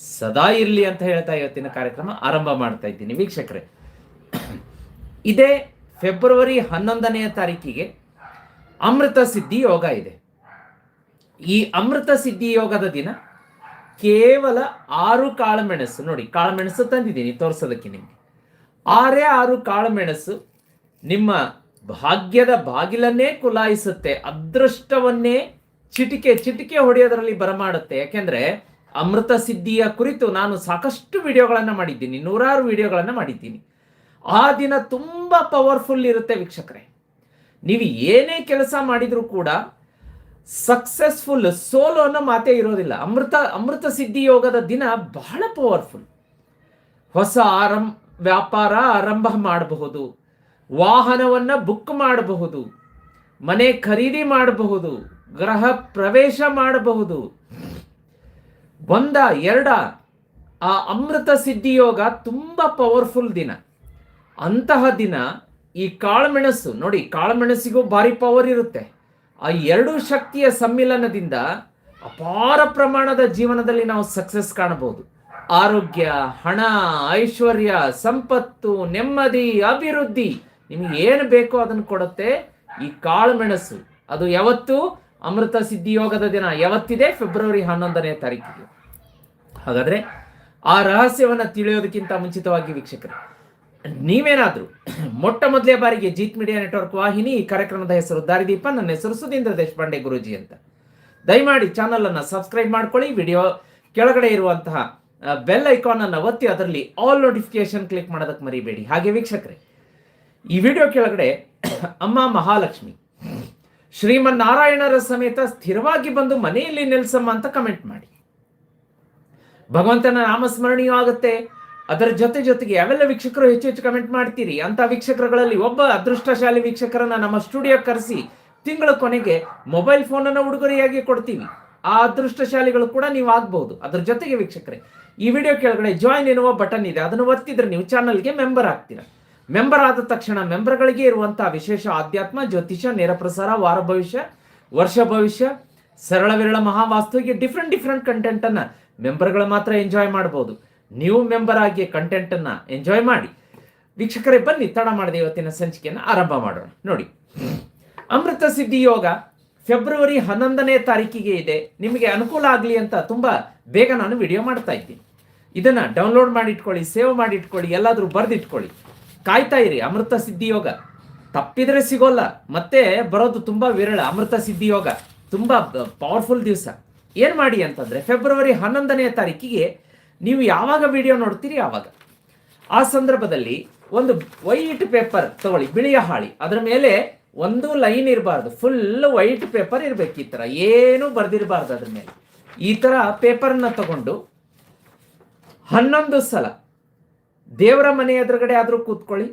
ಸದಾ ಇರಲಿ ಅಂತ ಹೇಳ್ತಾ ಇವತ್ತಿನ ಕಾರ್ಯಕ್ರಮ ಆರಂಭ ಮಾಡ್ತಾ ಇದ್ದೀನಿ ವೀಕ್ಷಕರೇ. ಇದೇ ಫೆಬ್ರವರಿ ಹನ್ನೊಂದನೆಯ ತಾರೀಕಿಗೆ ಅಮೃತ ಸಿದ್ಧಿ ಯೋಗ ಇದೆ. ಈ ಅಮೃತ ಸಿದ್ಧಿ ಯೋಗದ ದಿನ ಕೇವಲ ಆರು ಕಾಳುಮೆಣಸು ನೋಡಿ, ಕಾಳುಮೆಣಸು ತಂದಿದ್ದೀನಿ ತೋರಿಸೋದಕ್ಕೆ ನಿಮಗೆ. ಆರೇ ಆರು ಕಾಳುಮೆಣಸು ನಿಮ್ಮ ಭಾಗ್ಯದ ಬಾಗಿಲನ್ನೇ ಕುಲಾಯಿಸುತ್ತೆ, ಅದೃಷ್ಟವನ್ನೇ ಚಿಟಿಕೆ ಚಿಟಿಕೆ ಹೊಡೆಯೋದ್ರಲ್ಲಿ ಬರಮಾಡುತ್ತೆ. ಯಾಕೆಂದ್ರೆ ಅಮೃತ ಸಿದ್ಧಿಯ ಕುರಿತು ನಾನು ಸಾಕಷ್ಟು ವಿಡಿಯೋಗಳನ್ನು ಮಾಡಿದ್ದೀನಿ, ನೂರಾರು ವಿಡಿಯೋಗಳನ್ನು ಮಾಡಿದ್ದೀನಿ. ಆ ದಿನ ತುಂಬ ಪವರ್ಫುಲ್ ಇರುತ್ತೆ ವೀಕ್ಷಕರೇ. ನೀವು ಏನೇ ಕೆಲಸ ಮಾಡಿದರೂ ಕೂಡ ಸಕ್ಸಸ್ಫುಲ್ ಸೋಲು ಅನ್ನೋ ಮಾತೇ ಇರೋದಿಲ್ಲ. ಅಮೃತ ಅಮೃತ ಸಿದ್ಧಿ ಯೋಗದ ದಿನ ಬಹಳ ಪವರ್ಫುಲ್ ಹೊಸ ಆರಂ, ವ್ಯಾಪಾರ ಆರಂಭ ಮಾಡಬಹುದು. ವಾಹನವನ್ನು ಬುಕ್ ಮಾಡಬಹುದು. ಮನೆ ಖರೀದಿ ಮಾಡಬಹುದು. ಗ್ರಹ ಪ್ರವೇಶ ಮಾಡಬಹುದು. ಒಂದ, ಎರಡ, ಆ ಅಮೃತ ಸಿದ್ಧಿಯೋಗ ತುಂಬ ಪವರ್ಫುಲ್ ದಿನ. ಅಂತಹ ದಿನ ಈ ಕಾಳುಮೆಣಸು, ನೋಡಿ ಕಾಳುಮೆಣಸಿಗೂ ಭಾರಿ ಪವರ್ ಇರುತ್ತೆ. ಆ ಎರಡು ಶಕ್ತಿಯ ಸಮ್ಮಿಲನದಿಂದ ಅಪಾರ ಪ್ರಮಾಣದ ಜೀವನದಲ್ಲಿ ನಾವು ಸಕ್ಸಸ್ ಕಾಣಬಹುದು. ಆರೋಗ್ಯ, ಹಣ, ಐಶ್ವರ್ಯ, ಸಂಪತ್ತು, ನೆಮ್ಮದಿ, ಅಭಿವೃದ್ಧಿ ನಿಮ್ಗೆ ಏನು ಬೇಕೋ ಅದನ್ನು ಕೊಡುತ್ತೆ ಈ ಕಾಳುಮೆಣಸು. ಅದು ಯಾವತ್ತು? ಅಮೃತ ಸಿದ್ಧಿ ಯೋಗದ ದಿನ. ಯಾವತ್ತಿದೆ? ಫೆಬ್ರವರಿ ಹನ್ನೊಂದನೇ ತಾರೀಕಿಗೆ. ಹಾಗಾದ್ರೆ ಆ ರಹಸ್ಯವನ್ನು ತಿಳಿಯೋದಕ್ಕಿಂತ ಮುಂಚಿತವಾಗಿ ವೀಕ್ಷಕರು, ನೀವೇನಾದರೂ ಮೊಟ್ಟ ಮೊದಲೇ ಬಾರಿಗೆ ಜೀತ್ ಮೀಡಿಯಾ ನೆಟ್ವರ್ಕ್ ವಾಹಿನಿ ಈ ಕಾರ್ಯಕ್ರಮದ ಹೆಸರು ದಾರಿದೀಪ, ನನ್ನ ಹೆಸರು ಸುಧೀಂದ್ರ ದೇಶಪಾಂಡೆ ಗುರೂಜಿ ಅಂತ. ದಯಮಾಡಿ ಚಾನಲನ್ನು ಸಬ್ಸ್ಕ್ರೈಬ್ ಮಾಡ್ಕೊಳ್ಳಿ ವಿಡಿಯೋ ಕೆಳಗಡೆ ಇರುವಂತಹ ಬೆಲ್ ಐಕಾನ್ ಅನ್ನು ಒತ್ತಿ ಅದರಲ್ಲಿ ಆಲ್ ನೋಟಿಫಿಕೇಶನ್ ಕ್ಲಿಕ್ ಮಾಡೋದಕ್ಕೆ ಮರಿಬೇಡಿ. ಹಾಗೆ ವೀಕ್ಷಕರೇ, ಈ ವಿಡಿಯೋ ಕೆಳಗಡೆ ಅಮ್ಮ ಮಹಾಲಕ್ಷ್ಮಿ, ಶ್ರೀಮನ್ನಾರಾಯಣರ ಸಮೇತ ಸ್ಥಿರವಾಗಿ ಬಂದು ಮನೆಯಲ್ಲಿ ನೆಲೆಸಮ್ಮ ಅಂತ ಕಮೆಂಟ್ ಮಾಡಿ. ಭಗವಂತನ ನಾಮಸ್ಮರಣೆಯೂ ಆಗುತ್ತೆ. ಅದರ ಜೊತೆ ಜೊತೆಗೆ ಯಾವೆಲ್ಲ ವೀಕ್ಷಕರು ಹೆಚ್ಚು ಹೆಚ್ಚು ಕಮೆಂಟ್ ಮಾಡ್ತೀರಿ. ಅಂತ ವೀಕ್ಷಕರುಗಳಲ್ಲಿ ಒಬ್ಬ ಅದೃಷ್ಟಶಾಲಿ ವೀಕ್ಷಕರನ್ನ ನಮ್ಮ ಸ್ಟುಡಿಯೋ ಕರೆಸಿ ತಿಂಗಳ ಕೊನೆಗೆ ಮೊಬೈಲ್ ಫೋನನ್ನು ಉಡುಗೊರೆಯಾಗಿ ಕೊಡ್ತೀವಿ. ಆ ಅದೃಷ್ಟಶಾಲಿಗಳು ಕೂಡ ನೀವು ಆಗ್ಬಹುದು ಅದ್ರ ಜೊತೆಗೆ ವೀಕ್ಷಕರೇ, ಈ ವಿಡಿಯೋ ಕೆಳಗಡೆ ಜಾಯಿನ್ ಎನ್ನುವ ಬಟನ್ ಇದೆ. ಅದನ್ನು ಒತ್ತಿದ್ರೆ ನೀವು ಚಾನಲ್ಗೆ ಮೆಂಬರ್ ಆಗ್ತೀರಾ. ಮೆಂಬರ್ ಆದ ತಕ್ಷಣ ಮೆಂಬರ್ಗಳಿಗೆ ಇರುವಂತಹ ವಿಶೇಷ ಆಧ್ಯಾತ್ಮ ಜ್ಯೋತಿಷ ನೇರ ಪ್ರಸಾರ, ವಾರ ಭವಿಷ್ಯ, ವರ್ಷ ಭವಿಷ್ಯ, ಸರಳ ವಿರಳ ಮಹಾವಾಸ್ತು ಹೀಗೆ ಡಿಫ್ರೆಂಟ್ ಡಿಫ್ರೆಂಟ್ ಕಂಟೆಂಟ್ ಅನ್ನ ಮೆಂಬರ್ಗಳು ಮಾತ್ರ ಎಂಜಾಯ್ ಮಾಡ್ಬೋದು. ನೀವು ಮೆಂಬರ್ ಆಗಿ ಕಂಟೆಂಟ್ ಅನ್ನ ಎಂಜಾಯ್ ಮಾಡಿ. ವೀಕ್ಷಕರೇ, ಬನ್ನಿ, ತಡ ಮಾಡದೆ ಇವತ್ತಿನ ಸಂಚಿಕೆಯನ್ನು ಆರಂಭ ಮಾಡೋಣ. ನೋಡಿ. ಅಮೃತ ಸಿದ್ಧಿ ಯೋಗ ಫೆಬ್ರವರಿ ಹನ್ನೊಂದನೇ ತಾರೀಕಿಗೆ ಇದೆ. ನಿಮಗೆ ಅನುಕೂಲ ಆಗಲಿ ಅಂತ ತುಂಬಾ ಬೇಗ ನಾನು ವಿಡಿಯೋ ಮಾಡ್ತಾ ಇದ್ದೀನಿ. ಇದನ್ನ ಡೌನ್ಲೋಡ್ ಮಾಡಿ ಇಟ್ಕೊಳ್ಳಿ, ಸೇವ್ ಮಾಡಿ ಇಟ್ಕೊಳ್ಳಿ, ಎಲ್ಲಾದ್ರೂ ಬರೆದಿಟ್ಕೊಳ್ಳಿ. ಕಾಯ್ತಾ ಇರಿ, ಅಮೃತ ಸಿದ್ಧಿ ಯೋಗ. ತಪ್ಪಿದ್ರೆ ಸಿಗೋಲ್ಲ, ಮತ್ತೆ ಬರೋದು ತುಂಬಾ ವಿರಳ. ಅಮೃತ ಸಿದ್ಧಿ ಯೋಗ, ತುಂಬಾ ಪವರ್ಫುಲ್ ದಿವಸ. ಏನ್ ಮಾಡಿ ಅಂತಂದರೆ ಫೆಬ್ರವರಿ ಹನ್ನೊಂದನೇ ತಾರೀಕಿಗೆ ನೀವು ಯಾವಾಗ ವಿಡಿಯೋ ನೋಡ್ತೀರಿ ಆವಾಗ ಆ ಸಂದರ್ಭದಲ್ಲಿ ಒಂದು ವೈಟ್ ಪೇಪರ್ ತಗೊಳ್ಳಿ, ಬಿಳಿಯ ಹಾಳಿ. ಅದರ ಮೇಲೆ ಒಂದು ಲೈನ್ ಇರಬಾರ್ದು ಫುಲ್ ವೈಟ್ ಪೇಪರ್ ಇರಬೇಕು ಈ ಥರ ಏನು ಬರೆದಿರಬಾರ್ದು ಅದ್ರ ಮೇಲೆ. ಈ ಥರ ಪೇಪರ್ನ ತಗೊಂಡು ಹನ್ನೊಂದು ಸಲ ದೇವರ ಮನೆ ಎದುರುಗಡೆ ಆದರೂ ಕೂತ್ಕೊಳ್ಳಿ,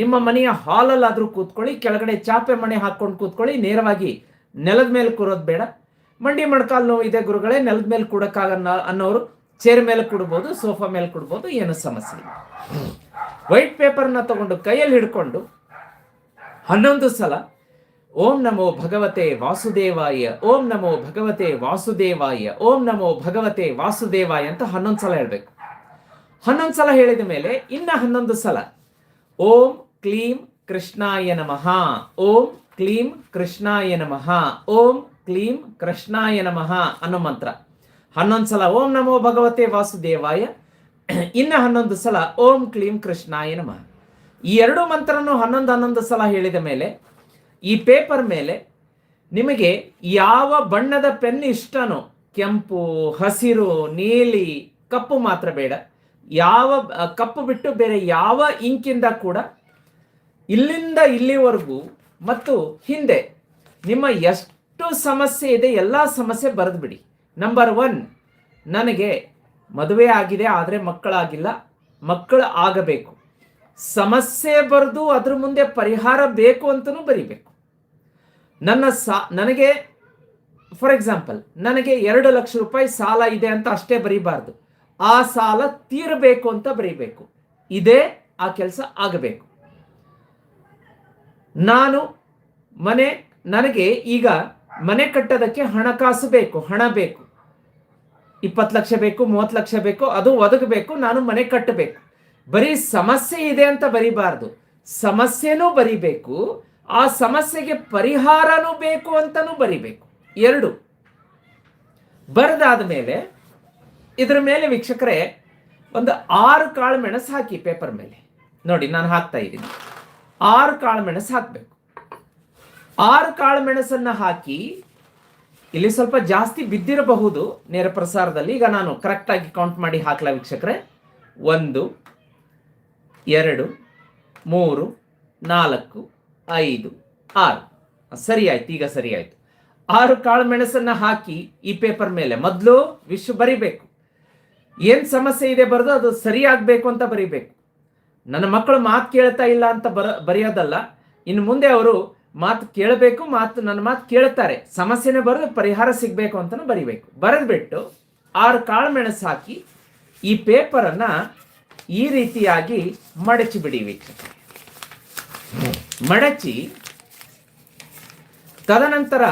ನಿಮ್ಮ ಮನೆಯ ಹಾಲಲ್ಲಾದರೂ ಕೂತ್ಕೊಳ್ಳಿ, ಕೆಳಗಡೆ ಚಾಪೆ ಮಣೆ ಹಾಕ್ಕೊಂಡು ಕೂತ್ಕೊಳ್ಳಿ, ನೇರವಾಗಿ ನೆಲದ ಮೇಲೆ ಕೂರೋದು ಬೇಡ. ಮಂಡಿ ಮೊಣಕಾಲು ನೋವು ಇದೆ ಗುರುಗಳೇ, ನೆಲದ ಮೇಲೆ ಕೂಡಕ್ಕಾಗಲ್ಲ ಅನ್ನೋರು ಚೇರ್ ಮೇಲೆ ಕೊಡ್ಬೋದು, ಸೋಫಾ ಮೇಲೆ ಕೊಡ್ಬೋದು, ಏನು ಸಮಸ್ಯೆ ಇಲ್ಲ. ವೈಟ್ ಪೇಪರ್ನ ತಗೊಂಡು ಕೈಯಲ್ಲಿ ಹಿಡ್ಕೊಂಡು ಹನ್ನೊಂದು ಸಲ ಓಂ ನಮೋ ಭಗವತೆ ವಾಸುದೇವಾಯ, ಓಂ ನಮೋ ಭಗವತೆ ವಾಸುದೇವಾಯ, ಓಂ ನಮೋ ಭಗವತೆ ವಾಸುದೇವಾಯ ಅಂತ ಹನ್ನೊಂದು ಸಲ ಹೇಳಬೇಕು. ಹನ್ನೊಂದು ಸಲ ಹೇಳಿದ ಮೇಲೆ ಇನ್ನ ಹನ್ನೊಂದು ಸಲ ಓಂ ಕ್ಲೀಂ ಕೃಷ್ಣಾಯ ನಮಃ, ಓಂ ಕ್ಲೀಂ ಕೃಷ್ಣಾಯ ನಮಃ, ಓಂ ಕ್ಲೀಂ ಕೃಷ್ಣಾಯ ನಮಃ ಅನ್ನೋ ಮಂತ್ರ. ಹನ್ನೊಂದು ಸಲ ಓಂ ನಮೋ ಭಗವತೆ ವಾಸುದೇವಾಯ. ಇನ್ನು ಹನ್ನೊಂದು ಸಲ ಓಂ ಕ್ಲೀಂ ಕೃಷ್ಣಾಯ ನಮಃ. ಈ ಎರಡು ಮಂತ್ರನು ಹನ್ನೊಂದು ಹನ್ನೊಂದು ಸಲ ಹೇಳಿದ ಮೇಲೆ, ಈ ಪೇಪರ್ ಮೇಲೆ ನಿಮಗೆ ಯಾವ ಬಣ್ಣದ ಪೆನ್ ಇಷ್ಟನೋ, ಕೆಂಪು, ಹಸಿರು, ನೀಲಿ, ಕಪ್ಪು ಮಾತ್ರ ಬೇಡ. ಯಾವ, ಕಪ್ಪು ಬಿಟ್ಟು ಬೇರೆ ಯಾವ ಇಂಕಿಂದ ಕೂಡ ಇಲ್ಲಿಂದ ಇಲ್ಲಿವರೆಗೂ ಮತ್ತು ಹಿಂದೆ ನಿಮ್ಮ ಎಷ್ಟು ಸಮಸ್ಯೆ ಇದೆ, ಎಲ್ಲ ಸಮಸ್ಯೆ ಬರೆದು ಬಿಡಿ. ನಂಬರ್ ಒನ್ ನನಗೆ ಮದುವೆ ಆಗಿದೆ, ಆದರೆ ಮಕ್ಕಳಾಗಿಲ್ಲ. ಮಕ್ಕಳು ಆಗಬೇಕು. ಸಮಸ್ಯೆ ಬರೆದು ಅದ್ರ ಮುಂದೆ ಪರಿಹಾರ ಬೇಕು ಅಂತಲೂ ಬರಿಬೇಕು. ನನ್ನ ಸಾ, ನನಗೆ ಫಾರ್ ಎಕ್ಸಾಂಪಲ್ ನನಗೆ ಎರಡು ಲಕ್ಷ ರೂಪಾಯಿ ಸಾಲ ಇದೆ ಅಂತ ಅಷ್ಟೇ ಬರೀಬಾರ್ದು. ಆ ಸಾಲ ತೀರಬೇಕು ಅಂತ ಬರೀಬೇಕು. ಇದೇ ಆ ಕೆಲಸ ಆಗಬೇಕು. ನಾನು ಮನೆ, ನನಗೆ ಈಗ ಮನೆ ಕಟ್ಟೋದಕ್ಕೆ ಹಣಕಾಸು ಬೇಕು, ಹಣ ಬೇಕು. ಇಪ್ಪತ್ತು ಲಕ್ಷ ಬೇಕು, ಮೂವತ್ತು ಲಕ್ಷ ಬೇಕು, ಅದು ಒದಗಬೇಕು, ನಾನು ಮನೆ ಕಟ್ಟಬೇಕು. ಬರೀ ಸಮಸ್ಯೆ ಇದೆ ಅಂತ ಬರಿಬಾರ್ದು. ಸಮಸ್ಯೆನೂ ಬರಿಬೇಕು, ಆ ಸಮಸ್ಯೆಗೆ ಪರಿಹಾರನೂ ಬೇಕು ಅಂತನೂ ಬರಿಬೇಕು. ಎರಡು. ಬರೆದಾದ ಮೇಲೆ ಇದ್ರ ಮೇಲೆ ವೀಕ್ಷಕರೇ, ಒಂದು ಆರು ಕಾಳು ಮೆಣಸು ಹಾಕಿ ಪೇಪರ್ ಮೇಲೆ. ನೋಡಿ, ನಾನು ಹಾಕ್ತಾ ಇದ್ದೀನಿ. ಆರು ಕಾಳು ಮೆಣಸು ಹಾಕಬೇಕು. ಆರು ಕಾಳು ಮೆಣಸನ್ನ ಹಾಕಿ ಇಲ್ಲಿ ಸ್ವಲ್ಪ ಜಾಸ್ತಿ ಬಿದ್ದಿರಬಹುದು ನೇರ ಪ್ರಸಾರದಲ್ಲಿ. ಈಗ ನಾನು ಕರೆಕ್ಟಾಗಿ ಕೌಂಟ್ ಮಾಡಿ ಹಾಕಲ ವೀಕ್ಷಕರೇ. ಒಂದು, ಎರಡು, ಮೂರು, ನಾಲ್ಕು, ಐದು, ಆರು. ಸರಿ ಆಯ್ತು, ಈಗ ಸರಿ ಆಯ್ತು. ಆರು ಕಾಳು ಮೆಣಸನ್ನ ಹಾಕಿ ಈ ಪೇಪರ್ ಮೇಲೆ ಮೊದಲು ವಿಶ್ ಬರಿಬೇಕು. ಏನ್ ಸಮಸ್ಯೆ ಇದೆ ಬರೆದು ಅದು ಸರಿಯಾಗಬೇಕು ಅಂತ ಬರಿಬೇಕು. ನನ್ನ ಮಕ್ಕಳು ಮಾತು ಕೇಳ್ತಾ ಇಲ್ಲ ಅಂತ ಬರ, ಬರೆಯೋದಲ್ಲ. ಇನ್ನು ಮುಂದೆ ಅವರು ಮಾತು ಕೇಳಬೇಕು, ಮಾತು ನನ್ನ ಮಾತು ಕೇಳ್ತಾರೆ. ಸಮಸ್ಯೆನೇ ಬರೆದು ಪರಿಹಾರ ಸಿಗಬೇಕು ಅಂತಲೂ ಬರಿಬೇಕು. ಬರೆದ್ಬಿಟ್ಟು ಆರು ಕಾಳು ಮೆಣಸು ಹಾಕಿ ಈ ಪೇಪರನ್ನು ಈ ರೀತಿಯಾಗಿ ಮಡಚಿ ಬಿಡಿ ವೀಕ್ಷಕರೇ ಮಡಚಿ ತದನಂತರ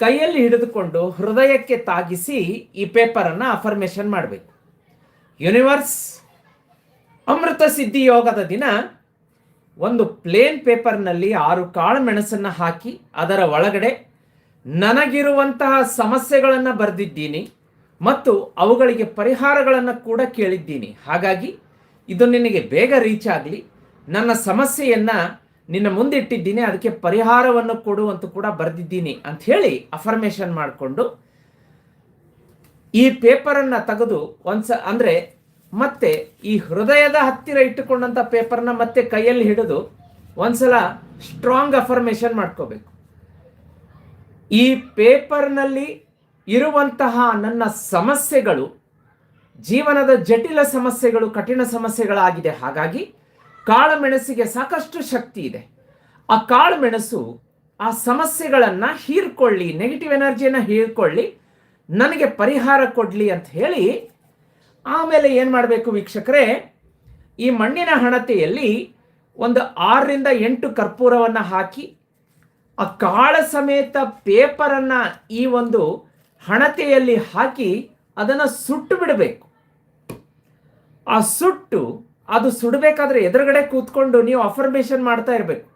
ಕೈಯಲ್ಲಿ ಹಿಡಿದುಕೊಂಡು ಹೃದಯಕ್ಕೆ ತಾಗಿಸಿ ಈ ಪೇಪರನ್ನು ಅಫರ್ಮೇಷನ್ ಮಾಡಬೇಕು. ಯೂನಿವರ್ಸ್ ಅಮೃತ ಸಿದ್ಧಿ ಯೋಗದ ದಿನ ಒಂದು ಪ್ಲೇನ್ ಪೇಪರ್ನಲ್ಲಿ ಆರು ಕಾಳು ಮೆಣಸನ್ನು ಹಾಕಿ ಅದರ ಒಳಗಡೆ ನನಗಿರುವಂತಹ ಸಮಸ್ಯೆಗಳನ್ನು ಬರೆದಿದ್ದೀನಿ ಮತ್ತು ಅವುಗಳಿಗೆ ಪರಿಹಾರಗಳನ್ನು ಕೂಡ ಕೇಳಿದ್ದೀನಿ. ಹಾಗಾಗಿ ಇದು ನಿನಗೆ ಬೇಗ ರೀಚ್ ಆಗಲಿ. ನನ್ನ ಸಮಸ್ಯೆಯನ್ನು ನಿನ್ನ ಮುಂದಿಟ್ಟಿದ್ದೀನಿ, ಅದಕ್ಕೆ ಪರಿಹಾರವನ್ನು ಕೊಡು ಅಂತ ಕೂಡ ಬರೆದಿದ್ದೀನಿ ಅಂತ ಹೇಳಿ ಅಫರ್ಮೇಷನ್ ಮಾಡಿಕೊಂಡು ಈ ಪೇಪರನ್ನು ತೆಗೆದು ಒಂದು ಸ ಅಂದರೆ ಮತ್ತೆ ಈ ಹೃದಯದ ಹತ್ತಿರ ಇಟ್ಟುಕೊಂಡಂಥ ಪೇಪರ್ನ ಮತ್ತೆ ಕೈಯಲ್ಲಿ ಹಿಡಿದು ಒಂದ್ಸಲ ಸ್ಟ್ರಾಂಗ್ ಅಫರ್ಮೇಷನ್ ಮಾಡ್ಕೋಬೇಕು. ಈ ಪೇಪರ್ನಲ್ಲಿ ಇರುವಂತಹ ನನ್ನ ಸಮಸ್ಯೆಗಳು ಜೀವನದ ಜಟಿಲ ಸಮಸ್ಯೆಗಳು, ಕಠಿಣ ಸಮಸ್ಯೆಗಳಾಗಿದೆ. ಹಾಗಾಗಿ ಕಾಳುಮೆಣಸಿಗೆ ಸಾಕಷ್ಟು ಶಕ್ತಿ ಇದೆ. ಆ ಕಾಳುಮೆಣಸು ಆ ಸಮಸ್ಯೆಗಳನ್ನು ಹೀರ್ಕೊಳ್ಳಿ ನೆಗೆಟಿವ್ ಎನರ್ಜಿಯನ್ನು ಹೀರ್ಕೊಳ್ಳಿ, ನನಗೆ ಪರಿಹಾರ ಕೊಡಲಿ ಅಂತ ಹೇಳಿ ಆಮೇಲೆ ಏನು ಮಾಡಬೇಕು ವೀಕ್ಷಕರೇ? ಈ ಮಣ್ಣಿನ ಹಣತೆಯಲ್ಲಿ ಒಂದು ಆರರಿಂದ ಎಂಟು ಕರ್ಪೂರವನ್ನು ಹಾಕಿ, ಆ ಕಾಳ ಸಮೇತ ಪೇಪರನ್ನು ಈ ಒಂದು ಹಣತೆಯಲ್ಲಿ ಹಾಕಿ ಅದನ್ನು ಸುಟ್ಟು ಬಿಡಬೇಕು. ಆ ಸುಟ್ಟು, ಅದು ಸುಡಬೇಕಾದ್ರೆ ಎದುರುಗಡೆ ಕೂತ್ಕೊಂಡು ನೀವು ಅಫರ್ಮೇಷನ್ ಮಾಡ್ತಾ ಇರಬೇಕು.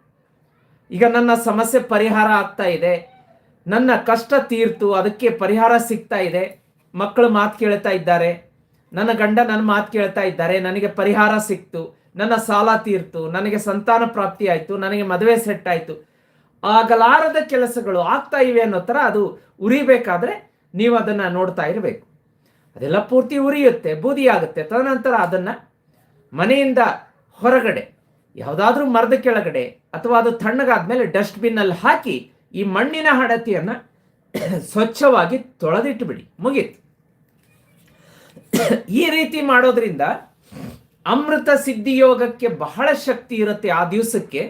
ಈಗ ನನ್ನ ಸಮಸ್ಯೆ ಪರಿಹಾರ ಆಗ್ತಾ ಇದೆ, ನನ್ನ ಕಷ್ಟ ತೀರ್ತು, ಅದಕ್ಕೆ ಪರಿಹಾರ ಸಿಗ್ತಾ ಇದೆ, ಮಕ್ಕಳು ಮಾತು ಕೇಳ್ತಾ ಇದ್ದಾರೆ ನನ್ನ ಗಂಡ ನನ್ನ ಮಾತು ಕೇಳ್ತಾ ಇದ್ದಾರೆ, ನನಗೆ ಪರಿಹಾರ ಸಿಕ್ತು, ನನ್ನ ಸಾಲ ತೀರ್ತು, ನನಗೆ ಸಂತಾನ ಪ್ರಾಪ್ತಿ ಆಯಿತು, ನನಗೆ ಮದುವೆ ಸೆಟ್ ಆಯಿತು. ಆಗಲಾರದ ಕೆಲಸಗಳು ಆಗ್ತಾ ಇವೆ ಅನ್ನೋ ಥರ ಅದು ಉರಿಬೇಕಾದ್ರೆ ನೀವು ಅದನ್ನು ನೋಡ್ತಾ ಇರಬೇಕು. ಅದೆಲ್ಲ ಪೂರ್ತಿ ಉರಿಯುತ್ತೆ ಬೂದಿ ಆಗುತ್ತೆ ತದನಂತರ ಅದನ್ನು ಮನೆಯಿಂದ ಹೊರಗಡೆ, ಯಾವುದಾದ್ರೂ ಮರದ ಕೆಳಗಡೆ ಅಥವಾ ಅದು ತಣ್ಣಗಾದ್ಮೇಲೆ ಡಸ್ಟ್ಬಿನ್ನಲ್ಲಿ ಹಾಕಿ ಈ ಮಣ್ಣಿನ ಹಡತಿಯನ್ನು ಸ್ವಚ್ಛವಾಗಿ ತೊಳೆದಿಟ್ಟುಬಿಡಿ ಮುಗೀತು. ಈ ರೀತಿ ಮಾಡೋದ್ರಿಂದ ಅಮೃತ ಸಿದ್ಧಿಯೋಗಕ್ಕೆ ಬಹಳ ಶಕ್ತಿ ಇರುತ್ತೆ ಆ ದಿವಸಕ್ಕೆ.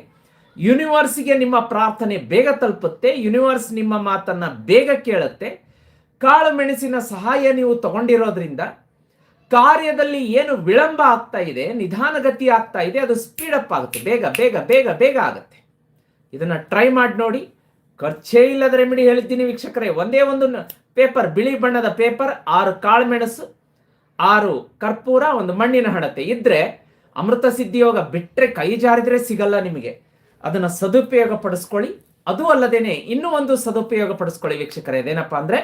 ಯೂನಿವರ್ಸ್ಗೆ ನಿಮ್ಮ ಪ್ರಾರ್ಥನೆ ಬೇಗ ತಲುಪುತ್ತೆ, ಯೂನಿವರ್ಸ್ ನಿಮ್ಮ ಮಾತನ್ನ ಬೇಗ ಕೇಳುತ್ತೆ. ಕಾಳು ಮೆಣಸಿನ ಸಹಾಯ ನೀವು ತಗೊಂಡಿರೋದ್ರಿಂದ ಕಾರ್ಯದಲ್ಲಿ ಏನು ವಿಳಂಬ ಆಗ್ತಾ ಇದೆ, ನಿಧಾನಗತಿ ಆಗ್ತಾ ಇದೆ, ಅದು ಸ್ಪೀಡಪ್ ಆಗುತ್ತೆ, ಬೇಗ ಬೇಗ ಬೇಗ ಬೇಗ ಆಗುತ್ತೆ. ಇದನ್ನ ಟ್ರೈ ಮಾಡಿ ನೋಡಿ. ಖರ್ಚೇ ಇಲ್ಲದ ರೆಮಿಡಿ ಹೇಳ್ತೀನಿ ವೀಕ್ಷಕರೇ. ಒಂದೇ ಒಂದು ಪೇಪರ್ ಬಿಳಿ ಬಣ್ಣದ ಪೇಪರ್ ಆರು ಕಾಳುಮೆಣಸು ಆರು ಕರ್ಪೂರ, ಒಂದು ಮಣ್ಣಿನ ಹಣತೆ ಇದ್ರೆ ಅಮೃತ ಸಿದ್ಧಿಯೋಗ ಬಿಟ್ಟರೆ ಕೈ ಜಾರಿದ್ರೆ ಸಿಗಲ್ಲ ನಿಮಗೆ. ಅದನ್ನು ಸದುಪಯೋಗ ಪಡಿಸ್ಕೊಳ್ಳಿ. ಅದು ಅಲ್ಲದೇನೆ ಇನ್ನೂ ಒಂದು ಸದುಪಯೋಗ ಪಡಿಸ್ಕೊಳ್ಳಿ ವೀಕ್ಷಕರೇ. ಇದೇನಪ್ಪ ಅಂದ್ರೆ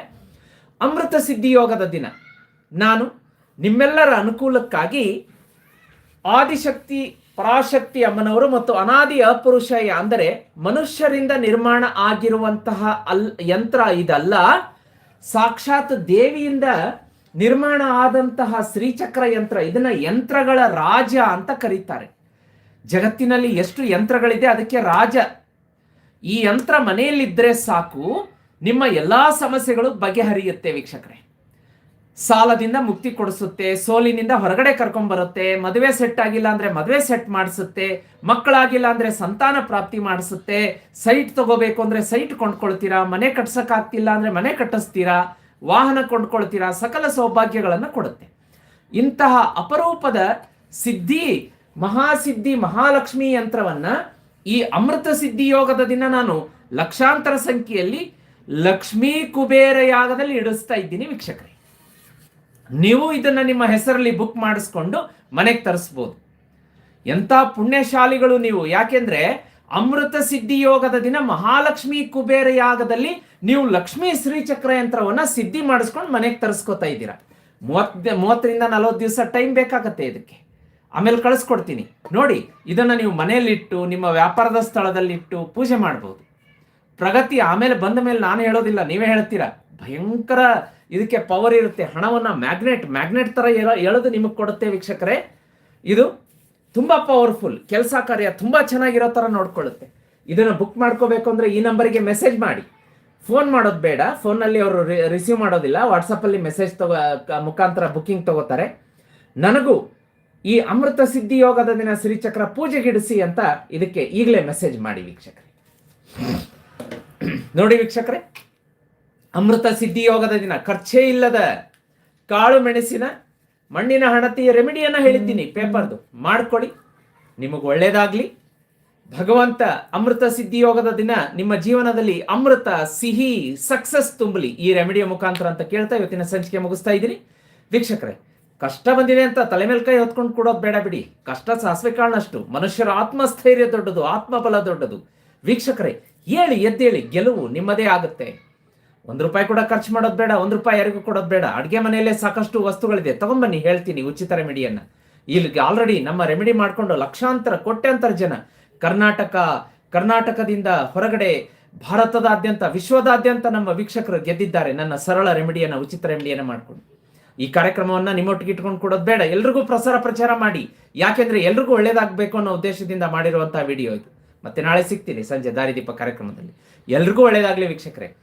ಅಮೃತ ಸಿದ್ಧಿಯೋಗದ ದಿನ. ನಾನು ನಿಮ್ಮೆಲ್ಲರ ಅನುಕೂಲಕ್ಕಾಗಿ ಆದಿಶಕ್ತಿ, ಪರಾಶಕ್ತಿ ಅಮ್ಮನವರು ಮತ್ತು ಅನಾದಿ ಅಪುರುಷಯ ಅಂದರೆ ಮನುಷ್ಯರಿಂದ ನಿರ್ಮಾಣ ಆಗಿರುವಂತಹ ಅಲ್ ಯಂತ್ರ ಇದಲ್ಲ. ಸಾಕ್ಷಾತ್ ದೇವಿಯಿಂದ ನಿರ್ಮಾಣ ಆದಂತಹ ಶ್ರೀಚಕ್ರ ಯಂತ್ರ, ಇದನ್ನ ಯಂತ್ರಗಳ ರಾಜ ಅಂತ ಕರೀತಾರೆ. ಜಗತ್ತಿನಲ್ಲಿ ಎಷ್ಟು ಯಂತ್ರಗಳಿದೆ ಅದಕ್ಕೆ ರಾಜ. ಈ ಯಂತ್ರ ಮನೆಯಲ್ಲಿದ್ದರೆ ಸಾಕು, ನಿಮ್ಮ ಎಲ್ಲಾ ಸಮಸ್ಯೆಗಳು ಬಗೆಹರಿಯುತ್ತೆ ವೀಕ್ಷಕರೇ. ಸಾಲದಿಂದ ಮುಕ್ತಿ ಕೊಡಿಸುತ್ತೆ, ಸೋಲಿನಿಂದ ಹೊರಗಡೆ ಕರ್ಕೊಂಡ್ಬರುತ್ತೆ ಮದುವೆ ಸೆಟ್ ಆಗಿಲ್ಲ ಅಂದ್ರೆ ಮದುವೆ ಸೆಟ್ ಮಾಡಿಸುತ್ತೆ, ಮಕ್ಕಳಾಗಿಲ್ಲ ಅಂದ್ರೆ ಸಂತಾನ ಪ್ರಾಪ್ತಿ ಮಾಡಿಸುತ್ತೆ, ಸೈಟ್ ತಗೋಬೇಕು ಅಂದ್ರೆ ಸೈಟ್ ಕೊಂಡ್ಕೊಳ್ತೀರಾ, ಮನೆ ಕಟ್ಸೋಕ್ಕಾಗ್ತಿಲ್ಲ ಅಂದ್ರೆ ಮನೆ ಕಟ್ಟಿಸ್ತೀರಾ ವಾಹನ ಕೊಂಡ್ಕೊಳ್ತೀರಾ ಸಕಲ ಸೌಭಾಗ್ಯಗಳನ್ನು ಕೊಡುತ್ತೆ. ಇಂತಹ ಅಪರೂಪದ ಸಿದ್ಧಿ, ಮಹಾಸಿದ್ಧಿ, ಮಹಾಲಕ್ಷ್ಮಿ ಯಂತ್ರವನ್ನ ಈ ಅಮೃತ ಸಿದ್ಧಿ ಯೋಗದ ದಿನ ನಾನು ಲಕ್ಷಾಂತರ ಸಂಖ್ಯೆಯಲ್ಲಿ ಲಕ್ಷ್ಮೀ ಕುಬೇರ ಯಾಗದಲ್ಲಿ ಇಡಿಸ್ತಾ ಇದ್ದೀನಿ ವೀಕ್ಷಕರೇ. ನೀವು ಇದನ್ನ ನಿಮ್ಮ ಹೆಸರಲ್ಲಿ ಬುಕ್ ಮಾಡಿಸ್ಕೊಂಡು ಮನೆಗೆ ತರಿಸ್ಬೋದು. ಎಂಥ ಪುಣ್ಯಶಾಲಿಗಳು ನೀವು. ಯಾಕೆಂದ್ರೆ ಅಮೃತ ಸಿದ್ಧಿ ಯೋಗದ ದಿನ ಮಹಾಲಕ್ಷ್ಮಿ ಕುಬೇರ ಯಾಗದಲ್ಲಿ ನೀವು ಲಕ್ಷ್ಮೀ ಶ್ರೀಚಕ್ರ ಯಂತ್ರವನ್ನ ಸಿದ್ಧಿ ಮಾಡಿಸ್ಕೊಂಡು ಮನೆಗೆ ತರಿಸ್ಕೊತಾ ಇದ್ದೀರಾ. ಮೂವತ್ ಮೂವತ್ತರಿಂದ ನಲವತ್ತು ದಿವಸ ಟೈಮ್ ಬೇಕಾಗತ್ತೆ ಇದಕ್ಕೆ. ಆಮೇಲೆ ಕಳಿಸ್ಕೊಡ್ತೀನಿ. ನೋಡಿ, ಇದನ್ನ ನೀವು ಮನೆಯಲ್ಲಿಟ್ಟು, ನಿಮ್ಮ ವ್ಯಾಪಾರದ ಸ್ಥಳದಲ್ಲಿಟ್ಟು ಪೂಜೆ ಮಾಡ್ಬೋದು. ಪ್ರಗತಿ ಆಮೇಲೆ ಬಂದ ಮೇಲೆ ನಾನು ಹೇಳೋದಿಲ್ಲ, ನೀವೇ ಹೇಳ್ತೀರಾ? ಭಯಂಕರ ಇದಕ್ಕೆ ಪವರ್ ಇರುತ್ತೆ. ಹಣವನ್ನ ಮ್ಯಾಗ್ನೆಟ್ ಮ್ಯಾಗ್ನೆಟ್ ತರ ಹೇಳೋದು ನಿಮಗೆ ಕೊಡುತ್ತೆ ವೀಕ್ಷಕರೇ. ಇದು ತುಂಬಾ ಪವರ್ಫುಲ್ ಕೆಲಸ ಕಾರ್ಯ ತುಂಬ ಚೆನ್ನಾಗಿರೋ ಥರ ನೋಡ್ಕೊಳ್ಳುತ್ತೆ. ಇದನ್ನು ಬುಕ್ ಮಾಡ್ಕೋಬೇಕು ಅಂದರೆ ಈ ನಂಬರಿಗೆ ಮೆಸೇಜ್ ಮಾಡಿ. ಫೋನ್ ಮಾಡೋದು ಬೇಡ. ಫೋನಲ್ಲಿ ಅವರು ರಿಸೀವ್ ಮಾಡೋದಿಲ್ಲ. ವಾಟ್ಸಪ್ಪಲ್ಲಿ ಮೆಸೇಜ್ ತಗೋ ಮುಖಾಂತರ ಬುಕ್ಕಿಂಗ್ ತಗೋತಾರೆ. ನನಗೂ ಈ ಅಮೃತ ಸಿದ್ಧಿ ಯೋಗದ ದಿನ ಶ್ರೀಚಕ್ರ ಪೂಜೆಗಿಡಿಸಿ ಅಂತ ಇದಕ್ಕೆ ಈಗಲೇ ಮೆಸೇಜ್ ಮಾಡಿ ವೀಕ್ಷಕರೇ. ನೋಡಿ ವೀಕ್ಷಕರೇ. ಅಮೃತ ಸಿದ್ಧಿ ಯೋಗದ ದಿನ. ಖರ್ಚೇ ಇಲ್ಲದ ಕಾಳು ಮೆಣಸಿನ ಮಣ್ಣಿನ ಹಣತಿಯ ರೆಮಿಡಿಯನ್ನು ಹೇಳಿದ್ದೀನಿ, ಪೇಪರ್ದು. ಮಾಡ್ಕೊಳ್ಳಿ ನಿಮಗೆ ಒಳ್ಳೇದಾಗ್ಲಿ. ಭಗವಂತ ಅಮೃತ ಸಿದ್ಧಿಯೋಗದ ದಿನ ನಿಮ್ಮ ಜೀವನದಲ್ಲಿ ಅಮೃತ, ಸಿಹಿ ಸಕ್ಸಸ್ ತುಂಬಲಿ ಈ ರೆಮಿಡಿಯ ಮುಖಾಂತರ ಅಂತ ಕೇಳ್ತಾ ಇವತ್ತಿನ ಸಂಚಿಕೆ ಮುಗಿಸ್ತಾ ಇದ್ದೀನಿ. ವೀಕ್ಷಕರೇ, ಕಷ್ಟ ಬಂದಿದೆ ಅಂತ ತಲೆ ಮೇಲೆ ಕೈ ಹೊತ್ಕೊಂಡು ಕೊಡೋದು ಬೇಡ ಬಿಡಿ. ಕಷ್ಟ ಸಾಸಿವೆ ಕಾಳನಷ್ಟು. ಮನುಷ್ಯರ ಆತ್ಮಸ್ಥೈರ್ಯ ದೊಡ್ಡದು, ಆತ್ಮಬಲ ದೊಡ್ಡದು. ವೀಕ್ಷಕರೇ ಹೇಳಿ ಎದ್ದೇಳಿ ಗೆಲುವು ನಿಮ್ಮದೇ ಆಗುತ್ತೆ. ಒಂದು ರೂಪಾಯಿ ಕೂಡ ಖರ್ಚು ಮಾಡೋದು ಬೇಡ, ಒಂದು ರೂಪಾಯಿ ಯಾರಿಗೂ ಕೊಡೋದು ಬೇಡ. ಅಡುಗೆ ಮನೆಯಲ್ಲೇ ಸಾಕಷ್ಟು ವಸ್ತುಗಳಿದೆ. ತಗೊಂಬನ್ನಿ ಹೇಳ್ತೀನಿ ಉಚಿತ ರೆಮಿಡಿಯನ್ನ. ಇಲ್ಲಿಗೆ ಆಲ್ರೆಡಿ ನಮ್ಮ ರೆಮಿಡಿ ಮಾಡಿಕೊಂಡು ಲಕ್ಷಾಂತರ, ಕೋಟ್ಯಾಂತರ ಜನ ಕರ್ನಾಟಕ, ಕರ್ನಾಟಕದಿಂದ ಹೊರಗಡೆ ಭಾರತದಾದ್ಯಂತ, ವಿಶ್ವದಾದ್ಯಂತ ನಮ್ಮ ವೀಕ್ಷಕರು ಗೆದ್ದಿದ್ದಾರೆ. ನನ್ನ ಸರಳ ರೆಮಿಡಿಯನ್ನ, ಉಚಿತ ರೆಮಿಡಿಯನ್ನ ಮಾಡಿಕೊಂಡು. ಈ ಕಾರ್ಯಕ್ರಮವನ್ನ ನಿಮ್ಮೊಟ್ಟಿಗೆ ಇಟ್ಕೊಂಡು ಕೊಡೋದು ಬೇಡ. ಎಲ್ರಿಗೂ ಪ್ರಸಾರ ಪ್ರಚಾರ ಮಾಡಿ. ಯಾಕೆಂದ್ರೆ ಎಲ್ರಿಗೂ ಒಳ್ಳೇದಾಗಬೇಕು ಅನ್ನೋ ಉದ್ದೇಶದಿಂದ ಮಾಡಿರುವಂತಹ ವಿಡಿಯೋ ಇದು. ಮತ್ತೆ ನಾಳೆ ಸಿಗ್ತೀನಿ ಸಂಜೆ ದಾರಿದೀಪ ಕಾರ್ಯಕ್ರಮದಲ್ಲಿ. ಎಲ್ರಿಗೂ ಒಳ್ಳೇದಾಗ್ಲಿ ವೀಕ್ಷಕರೇ.